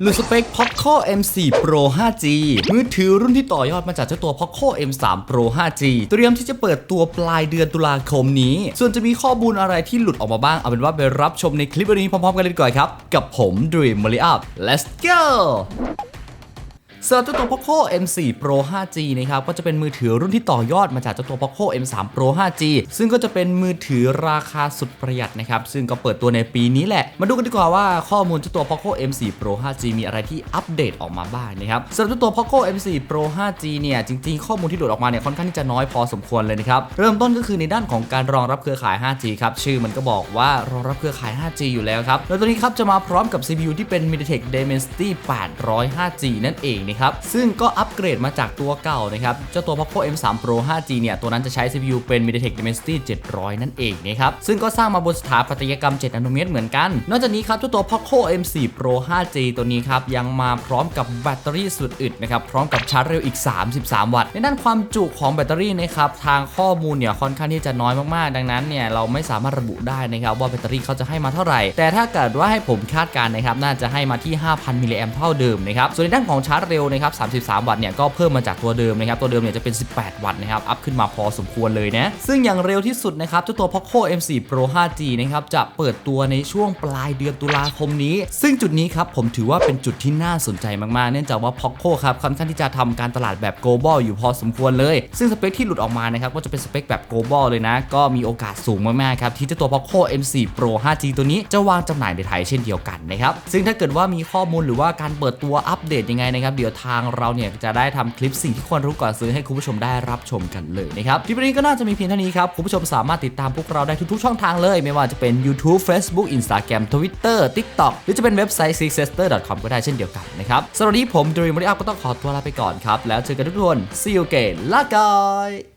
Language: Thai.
หรือสเปค Poco M4 Pro 5G มือถือรุ่นที่ต่อยอดมาจากเจ้าตัว Poco M3 Pro 5G เตรียมที่จะเปิดตัวปลายเดือนตุลาคมนี้ ส่วนจะมีข้อมูลอะไรที่หลุดออกมาบ้าง เอาเป็นว่าไปรับชมในคลิปวันนี้พร้อมๆกันเลยดีกว่าครับ กับผม Dream m a r i u p let's go สำหรับเจ้าตัว Poco M4 Pro 5G นะครับก็จะเป็นมือถือรุ่นที่ต่อยอดมาจากเจ้าตัว Poco M3 Pro 5G ซึ่งก็จะเป็นมือถือราคาสุดประหยัดนะครับซึ่งก็เปิดตัวในปีนี้แหละ มาดูกันดีกว่าว่าข้อมูลเจ้าตัว Poco M4 Pro 5G มีอะไรที่อัปเดตออกมาบ้างนะครับสำหรับเจ้าตัว Poco M4 Pro 5G เนี่ยจริงๆ ข้อมูลที่โดดออกมาเนี่ยค่อนข้างที่จะน้อยพอสมควรเลยนะครับเริ่มต้นก็คือในด้านของการรองรับเครือข่าย 5G ครับชื่อมันก็บอกว่ารองรับเครือข่าย 5G อยู่แล้วครับแล้วตัวนี้ครับจะมาพร้อมกับ CPU ที่เป็น MediaTek Dimensity 800 5G นั่นเองนะครับ ซึ่งก็อัปเกรดมาจากตัวเก่านะครับ เจ้าตัว Poco M3 Pro 5G เนี่ย ตัวนั้นจะใช้ CPU เป็น MediaTek Dimensity 700 นั่นเองนะครับ ซึ่งก็สร้างมาบนสถาปัตยกรรม 7 นาโนเมตรเหมือนกัน นอกจากนี้ครับเจ้าตัว Poco M4 Pro 5G ตัวนี้ครับ ยังมาพร้อมกับแบตเตอรี่สุดอึดนะครับ พร้อมกับชาร์จเร็วอีก 33 วัตต์ ในด้านความจุของแบตเตอรี่นะครับ ทางข้อมูลเนี่ยค่อนข้างที่จะน้อยมากๆ ดังนั้นเนี่ยเราไม่สามารถระบุได้นะครับว่าแบตเตอรี่เขาจะให้มาเท่าไหร่ แต่ถ้าเกิดว่าให้ผมคาดการณ์นะครับน่าจะให้มาที่ 5,000มิลลิแอมเท่าเดิมนะครับส่วนในด้านของชาร์จเร็วนะครับ 33 วัตต์เนี่ยก็เพิ่มมาจากตัวเดิมนะครับตัวเดิมเนี่ยจะเป็น 18 วัตต์นะครับอัพขึ้นมาพอสมควรเลยนะซึ่งอย่างเร็วที่สุดนะครับเจ้าตัว Poco M4 Pro 5G นะครับจะเปิดตัวในช่วงปลายเดือนตุลาคมนี้ ซึ่งจุดนี้ครับผมถือว่าเป็นจุดที่น่าสนใจมากๆ เนื่องจากว่า Poco ครับค่อนข้างที่จะทำการตลาดแบบ global อยู่พอสมควรเลย ซึ่งสเปคที่หลุดออกมานะครับก็จะเป็นสเปคแบบ global เลยนะ ก็มีโอกาสสูงมากๆครับที่เจ้าตัว Poco M4 Pro 5G ตัวนี้จะวางจำหน่ายในไทยเช่นเดียวกันนะครับซึ่งถ้าเกิดว่ามีข้อมูลหรือว่าการเปิดตัวอัปเดตยังไงนะครับเดี๋ยวทางเราเนี่ยจะได้ทำคลิปสิ่งที่ควรรู้ก่อนซื้อให้คุณผู้ชมได้รับชมกันเลยนะครับคลิปนี้ก็น่าจะมีเพียงเท่านี้ครับคุณผู้ชมสามารถติดตามพวกเราได้ทุกๆช่องทางเลย ไม่ว่าจะเป็น YouTube Facebook Instagram Twitter TikTok หรือจะเป็นเว็บไซต์ sixester.com ก็ได้เช่นเดียวกันนะครับสำหรับนี้ผมดรีมมอริอัพก็ต้องขอตัวลาไปก่อนครับแล้วเจอกันทุกคน see you again ลากอย